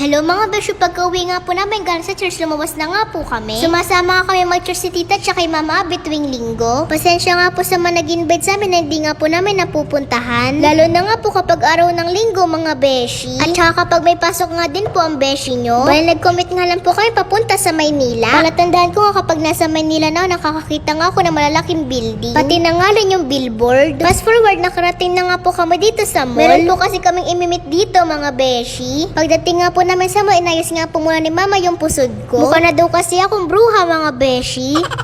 Hello mga besyo, pagka-uwi nga po namin galing sa church, lumabas na nga po kami. Sumasama nga kami mag-church si tita at kay mama tuwing linggo. Pasensya nga po sa mga nag-invite sa amin na hindi nga po namin napupuntahan. Lalo na nga po kapag araw ng linggo mga beshi. At saka kapag may pasok nga din po ang beshi nyo. Bali nag-commit nga lang po kami papunta sa Maynila. Palatandaan ko nga kapag nasa Maynila na ako, nakakakita nga ako ng malalaking building. Pati na nga rin yung billboard. Fast forward, nakarating na nga po kami dito sa mall. Meron po kasi kaming imimit dito mga beshi. Pagdating nga po namin sa mall, inayos nga po muna ni mama yung pusod ko. Mukha na daw kasi akong bruha mga beshi.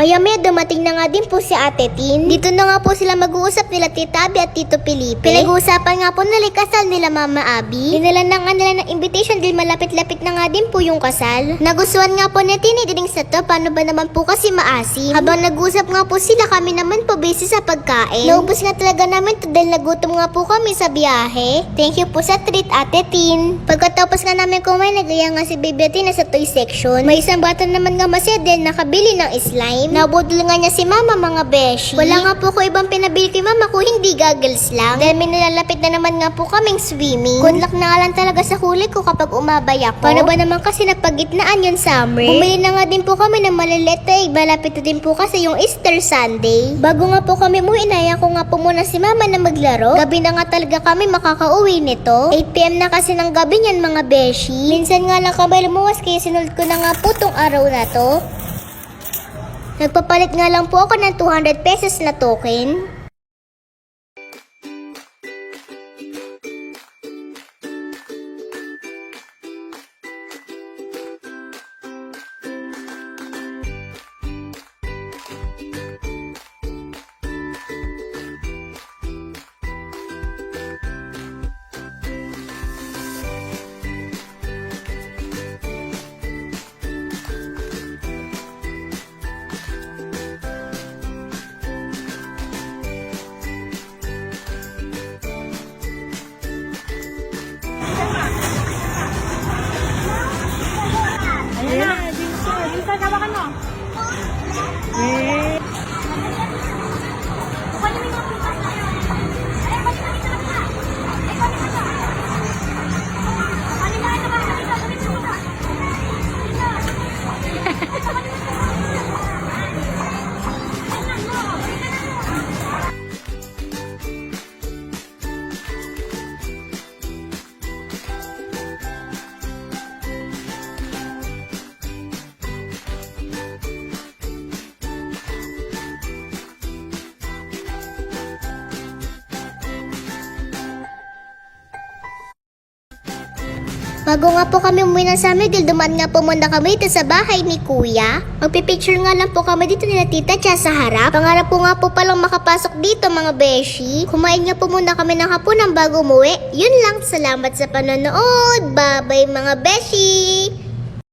Maya-maya dumating na nga din po si Ate Tin. Dito na nga po sila mag-uusap nila Tita Abby at Tito Felipe. Pinag-uusapan nga po nila kasal nila Mama Abby. Dinala na nga nila ng invitation dahil malapit-lapit na nga din po yung kasal. Nagustuhan nga po ni Tini dining sa to, paano ba naman po kasi maasim? Habang nag-usap nga po sila, kami naman po busy sa pagkain. Naubos nga talaga namin to dahil nagutom nga po kami sa biyahe. Thank you po sa treat Ate Tin. Pagkatapos nga namin kumain, nagaya nga si Baby Tina sa toy section. May isang bata naman nga masaya dahil nakabili ng slime. Nabudol nga niya si mama mga beshi. Wala nga po ko ibang pinabili kay mama ko, hindi goggles lang. Dahil may nilalapit na naman nga po kaming swimming. Luck na lang talaga sa huli ko kapag umabay ako. Paano ba naman kasi napagitnaan yun summer? Bumili na nga din po kami ng maliliit eh. Malapit na din po kasi yung Easter Sunday. Bago nga po kami mo, inaya ko nga po muna si mama na maglaro. Gabi na nga talaga kami makakauwi nito. 8pm na kasi ng gabi niyan mga beshi. Minsan nga lang kami lumuwas kaya sinulot ko na nga po tong araw na to. Nagpapalit nga lang po ako ng 200 pesos na token. 真的 Bago nga po kami umuwi ng Miguel, dumaan nga po muna kami dito sa bahay ni Kuya. Magpipicture nga lang po kami dito nila tita tsaka sa harap. Pangarap ko nga po palang makapasok dito mga beshi. Kumain nga po muna kami ng hapunan bago umuwi. Yun lang, salamat sa panonood. Bye-bye mga beshi!